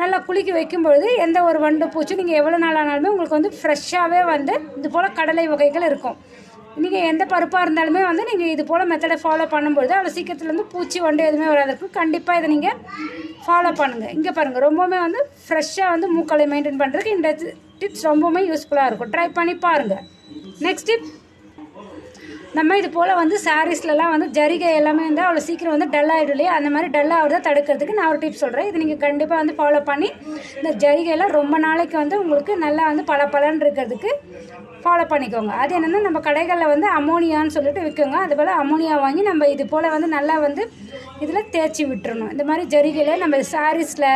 நல்லா குளிக்க வைக்கும் பொழுது எந்த ஒரு வண்டு பூச்சி நீங்கள் எவ்வளோ நாள் ஆனாலுமே உங்களுக்கு வந்து ஃப்ரெஷ்ஷாகவே வந்து இது போல் கடலை வகைகள் இருக்கும். நீங்கள் எந்த பருப்பாக இருந்தாலுமே வந்து நீங்கள் இது போல் மெத்தடை ஃபாலோ பண்ணும்பொழுது அவ்வளோ சீக்கிரத்தில் வந்து பூச்சி வண்டு எதுவுமே வராது கண்டிப்பாக இதை நீங்கள் ஃபாலோ பண்ணுங்கள் இங்கே பாருங்கள் ரொம்பவுமே வந்து ஃப்ரெஷ்ஷாக வந்து மூக்களை மெயின்டைன் பண்ணுறதுக்கு இந்த டிப்ஸ் ரொம்பவுமே யூஸ்ஃபுல்லாக இருக்கும். ட்ரை பண்ணி பாருங்கள் நெக்ஸ்ட் டிப் நம்ம இது போல் வந்து சாரீஸ்லலாம் வந்து ஜரிகை எல்லாமே வந்து அவ்வளோ சீக்கிரம் வந்து டல் ஆகிடும் இல்லையா? அந்த மாதிரி டல் ஆகிறத தடுக்கிறதுக்கு நான் ஒரு டிப்ஸ் சொல்கிறேன் இது நீங்கள் கண்டிப்பாக வந்து ஃபாலோ பண்ணி இந்த ஜரிகையெல்லாம் ரொம்ப நாளைக்கு வந்து உங்களுக்கு நல்லா வந்து பல பலன் இருக்கிறதுக்கு ஃபாலோ பண்ணிக்கோங்க. அது என்னென்னா நம்ம கடைகளில் வந்து அமோனியான்னு சொல்லிட்டு விற்குங்க அது போல் அமோனியா வாங்கி நம்ம இது போல் வந்து நல்லா வந்து இதில் தேய்ச்சி விட்டுறணும். இந்த மாதிரி ஜரிகையில் நம்ம சாரீஸில்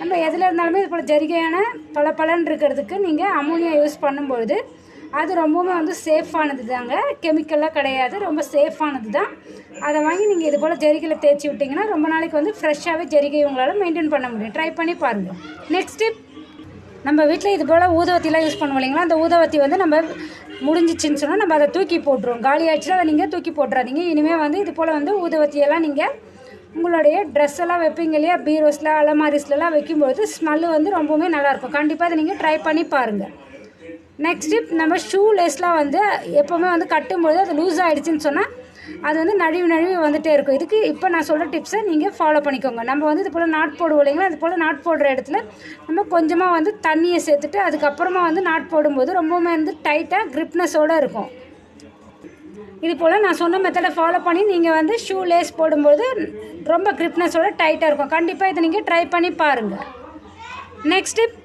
நம்ம எதில் இருந்தாலுமே இது போல் ஜரிகையான பல பலன் இருக்கிறதுக்கு நீங்கள் அமோனியா யூஸ் பண்ணும்பொழுது அது ரொம்பவுமே வந்து சேஃபானது தாங்க. கெமிக்கல்லாம் கிடையாது. ரொம்ப சேஃபானது தான். அதை வாங்கி நீங்கள் இது போல் ஜெரிகையில் தேய்ச்சி விட்டிங்கன்னா ரொம்ப நாளைக்கு வந்து ஃப்ரெஷ்ஷாகவே ஜெரிகை உங்களால் மெயின்டைன் பண்ண முடியும். ட்ரை பண்ணி பாருங்கள் நெக்ஸ்ட் டிப் நம்ம வீட்டில் இது போல் ஊதவத்திலாம் யூஸ் பண்ணுவோம் இல்லைங்களா? அந்த ஊதவத்தி வந்து நம்ம முடிஞ்சிச்சின்னு சொன்னால் நம்ம அதை தூக்கி போட்டுருவோம். காலி ஆயிடுச்சுன்னா அதை நீங்கள் தூக்கி போட்டுறாதீங்க. இனிமேல் வந்து இது போல் வந்து ஊதவத்தியெல்லாம் நீங்கள் உங்களுடைய ட்ரெஸ் எல்லாம் வைப்பீங்க இல்லையா? பீரோஸில் அலமாரிஸ்லலாம் வைக்கும்பொழுது ஸ்மெல்லு வந்து ரொம்பவுமே நல்லாயிருக்கும் கண்டிப்பாக அதை நீங்கள் ட்ரை பண்ணி பாருங்கள் நெக்ஸ்ட் டிப் நம்ம ஷூ லேஸ்லாம் வந்து எப்போவுமே வந்து கட்டும்போது அது லூஸ் ஆகிடுச்சின்னு சொன்னால் அது வந்து நழுவி நழுவி வந்துகிட்டே இருக்கும். இதுக்கு இப்போ நான் சொல்கிற டிப்ஸை நீங்கள் ஃபாலோ பண்ணிக்கோங்க. நம்ம வந்து இது போல் நாட் போடுவோம் இல்லைங்களா? அது போல் நாட் போடுற இடத்துல நம்ம கொஞ்சமாக வந்து தண்ணியை சேர்த்துட்டு அதுக்கப்புறமா வந்து நாட் போடும்போது ரொம்பவுமே வந்து டைட்டாக க்ரிப்னஸோடு இருக்கும். இது போல் நான் சொன்ன மெத்தடை ஃபாலோ பண்ணி நீங்கள் வந்து ஷூ லேஸ் போடும்போது ரொம்ப க்ரிப்னஸோட டைட்டாக இருக்கும். கண்டிப்பாக இதை நீங்கள் ட்ரை பண்ணி பாருங்கள் நெக்ஸ்ட் டிப்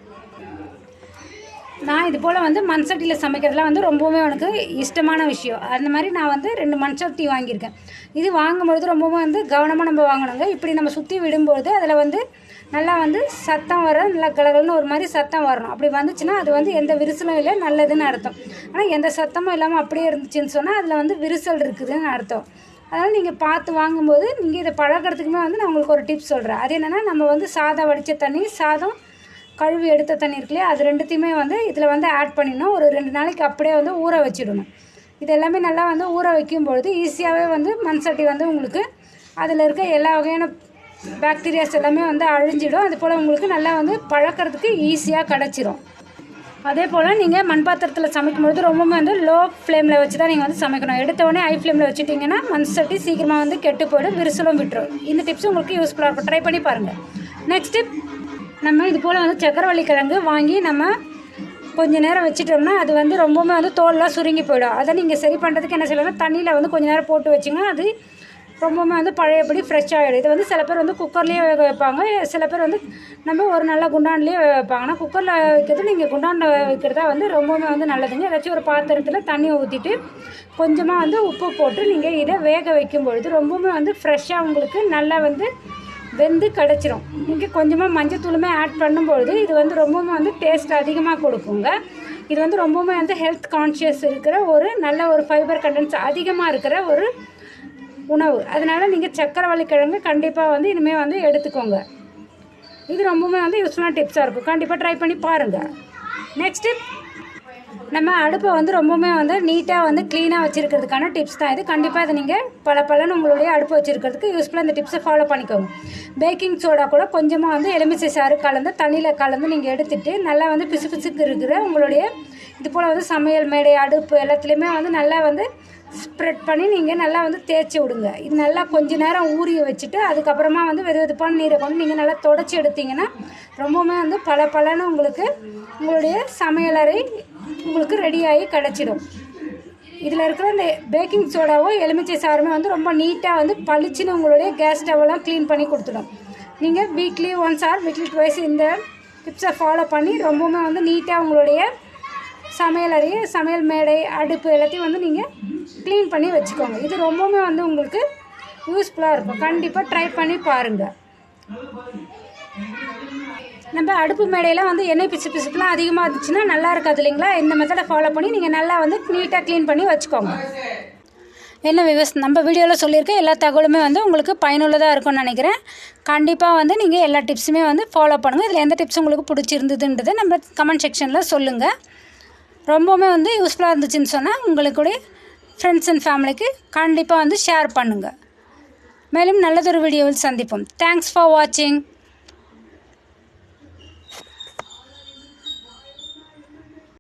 நான் இது போல் வந்து மண் சட்டியில் சமைக்கிறதுலாம் வந்து ரொம்பவுமே எனக்கு இஷ்டமான விஷயம். அந்த மாதிரி நான் வந்து ரெண்டு மண் சட்டி வாங்கியிருக்கேன். இது வாங்கும்பொழுது ரொம்பவும் வந்து கவனமாக நம்ம வாங்கணுங்க. இப்படி நம்ம சுற்றி விடும்பொழுது அதில் வந்து நல்லா வந்து சத்தம் வர நல்லா கலகலன்னு ஒரு மாதிரி சத்தம் வரணும். அப்படி வந்துச்சுன்னா அது வந்து எந்த விரிசலும் இல்லை நல்லதுன்னு அர்த்தம். ஆனால் எந்த சத்தமும் இல்லாமல் அப்படியே இருந்துச்சுன்னு சொன்னால் அதில் வந்து விரிசல் இருக்குதுன்னு அர்த்தம். அதனால் நீங்கள் பார்த்து வாங்கும்போது நீங்கள் இதை பழகிறதுக்குமே வந்து நான் உங்களுக்கு ஒரு டிப்ஸ் சொல்கிறேன் அது என்னென்னா நம்ம வந்து சாதம் வடித்த தண்ணி சாதம் கழுவி எடுத்த தண்ணி இருக்கு இல்லையா அது ரெண்டுத்தையுமே வந்து இதில் வந்து ஆட் பண்ணிடணும். ஒரு ரெண்டு நாளைக்கு அப்படியே வந்து ஊற வச்சிடணும். இது எல்லாமே நல்லா வந்து ஊற வைக்கும் பொழுது ஈஸியாகவே வந்து மண் சட்டி வந்து உங்களுக்கு அதில் இருக்க எல்லா வகையான பாக்டீரியாஸ் எல்லாமே வந்து அழிஞ்சிடும். அது போல் உங்களுக்கு நல்லா வந்து பழக்கிறதுக்கு ஈஸியாக கிடச்சிரும். அதே போல் நீங்கள் மண் பாத்திரத்தில் சமைக்கும்பொழுது ரொம்பவுமே வந்து லோ ஃப்ளேமில் வச்சு தான் நீங்கள் வந்து சமைக்கணும். எடுத்தவொடனே ஹை ஃப்ளேமில் வச்சுட்டிங்கன்னா மண் சட்டி சீக்கிரமாக வந்து கெட்டு போயிடும் விரிசலும் விட்டுரும். இந்த டிப்ஸ் உங்களுக்கு யூஸ்ஃபுல்லாக இருக்கும். ட்ரை பண்ணி பாருங்கள் நெக்ஸ்ட் டிப் நம்ம இது போல் வந்து சக்கரவள்ளி கிழங்கு வாங்கி நம்ம கொஞ்ச நேரம் வச்சிட்டோம்னா அது வந்து ரொம்பவுமே வந்து தோல்லாம் சுருங்கி போயிடும். அதை நீங்கள் சரி பண்ணுறதுக்கு என்ன செய்யலாம் தண்ணியில் வந்து கொஞ்ச நேரம் போட்டு வச்சுங்க அது ரொம்பவுமே வந்து பழையபடி ஃப்ரெஷ் ஆகிடும் இது வந்து சில பேர் வந்து குக்கர்லேயே வேக வைப்பாங்க. சில பேர் வந்து நம்ம ஒரு நல்ல குண்டான்லேயே வேக வைப்பாங்க. ஆனால் குக்கரில் வைக்கிறது நீங்கள் குண்டானில் வைக்கிறதா வந்து ரொம்பவுமே வந்து நல்லதுங்க. ஏதாச்சும் ஒரு பாத்திரத்தில் தண்ணி ஊற்றிட்டு கொஞ்சமாக வந்து உப்பு போட்டு நீங்கள் இதை வேக வைக்கும் பொழுது ரொம்பவுமே வந்து ஃப்ரெஷ்ஷாக உங்களுக்கு நல்லா வந்து வெந்து கிடச்சிரும். இங்கே கொஞ்சமாக மஞ்சத்தூளுமே ஆட் பண்ணும்பொழுது இது வந்து ரொம்பவுமே வந்து டேஸ்ட் அதிகமாக கொடுக்குங்க. இது வந்து ரொம்பவுமே வந்து ஹெல்த் கான்ஷியஸ் இருக்கிற ஒரு நல்ல ஒரு ஃபைபர் கண்டென்ட்ஸ் அதிகமாக இருக்கிற ஒரு உணவு. அதனால் நீங்கள் சக்கரவள்ளி கிழங்கு கண்டிப்பாக வந்து இனிமேல் வந்து எடுத்துக்கோங்க. இது ரொம்பவுமே வந்து யூஸ்ஃபுல்லான டிப்ஸாக இருக்கும். கண்டிப்பாக ட்ரை பண்ணி பாருங்கள் நெக்ஸ்ட் டிப் நம்ம அடுப்பை வந்து ரொம்பவுமே வந்து நீட்டாக வந்து க்ளீனாக வச்சுருக்கிறதுக்கான டிப்ஸ் தான் இது. கண்டிப்பாக இதை நீங்கள் பல பலன்னு உங்களுடைய அடுப்பு வச்சுருக்கிறதுக்கு யூஸ்ஃபுல்லாக இந்த டிப்ஸை ஃபாலோ பண்ணிக்கோங்க. பேக்கிங் சோடா கூட கொஞ்சமாக வந்து எலுமிச்சை சாறு கலந்து தண்ணியில் கலந்து நீங்கள் எடுத்துகிட்டு நல்லா வந்து பிசு பிசுக்கு இருக்கிற உங்களுடைய இது போல் வந்து சமையல் மேடை அடுப்பு எல்லாத்துலேயுமே வந்து நல்லா வந்து ஸ்ப்ரெட் பண்ணி நீங்கள் நல்லா வந்து தேய்ச்சி விடுங்க. இது நல்லா கொஞ்ச நேரம் ஊறிய வச்சுட்டு அதுக்கப்புறமா வந்து வெது வெதுப்பான நீரை கொண்டு நீங்கள் நல்லா தொடச்சி எடுத்தீங்கன்னா ரொம்பவுமே வந்து பல பலன்னு உங்களுக்கு உங்களுடைய சமையலறை உங்களுக்கு ரெடியாகி கிடச்சிடும். இதில் இருக்கிற இந்த பேக்கிங் சோடாவும் எலுமிச்சை சாருமே வந்து ரொம்ப நீட்டாக வந்து பளிச்சுன்னு உங்களுடைய கேஸ் ஸ்டவ்வெல்லாம் க்ளீன் பண்ணி கொடுத்துடும். நீங்கள் weekly once or weekly twice இந்த டிப்ஸை ஃபாலோ பண்ணி ரொம்பவுமே வந்து நீட்டாக உங்களுடைய சமையல் அறையை சமையல் மேடை அடுப்பு எல்லாத்தையும் வந்து நீங்கள் க்ளீன் பண்ணி வச்சுக்கோங்க. இது ரொம்பவுமே வந்து உங்களுக்கு யூஸ்ஃபுல்லாக இருக்கும். கண்டிப்பாக ட்ரை பண்ணி பாருங்கள் நம்ம அடுப்பு மேடையில் வந்து எண்ணெய் பிசு பிசுப்புலாம் அதிகமாக இருந்துச்சுன்னா நல்லா இருக்காது இல்லைங்களா? இந்த மெத்தடை ஃபாலோ பண்ணி நீங்கள் நல்லா வந்து நீட்டாக க்ளீன் பண்ணி வச்சுக்கோங்க. என்ன விவஸ் நம்ம வீடியோவில் சொல்லியிருக்க எல்லா தகவலுமே வந்து உங்களுக்கு பயனுள்ளதாக இருக்கும்னு நினைக்கிறேன். கண்டிப்பாக வந்து நீங்கள் எல்லா டிப்ஸுமே வந்து ஃபாலோ பண்ணுங்கள் இதில் எந்த டிப்ஸ் உங்களுக்கு பிடிச்சிருந்ததுன்றதை நம்ம கமெண்ட் செக்ஷனில் சொல்லுங்கள் ரொம்பவுமே வந்து யூஸ்ஃபுல்லாக இருந்துச்சுன்னு சொன்னால் உங்களுக்குடைய ஃப்ரெண்ட்ஸ் அண்ட் ஃபேமிலிக்கு கண்டிப்பாக வந்து ஷேர் பண்ணுங்கள் மேலும் நல்லதொரு வீடியோவில் சந்திப்போம். தேங்க்ஸ் ஃபார் வாட்சிங்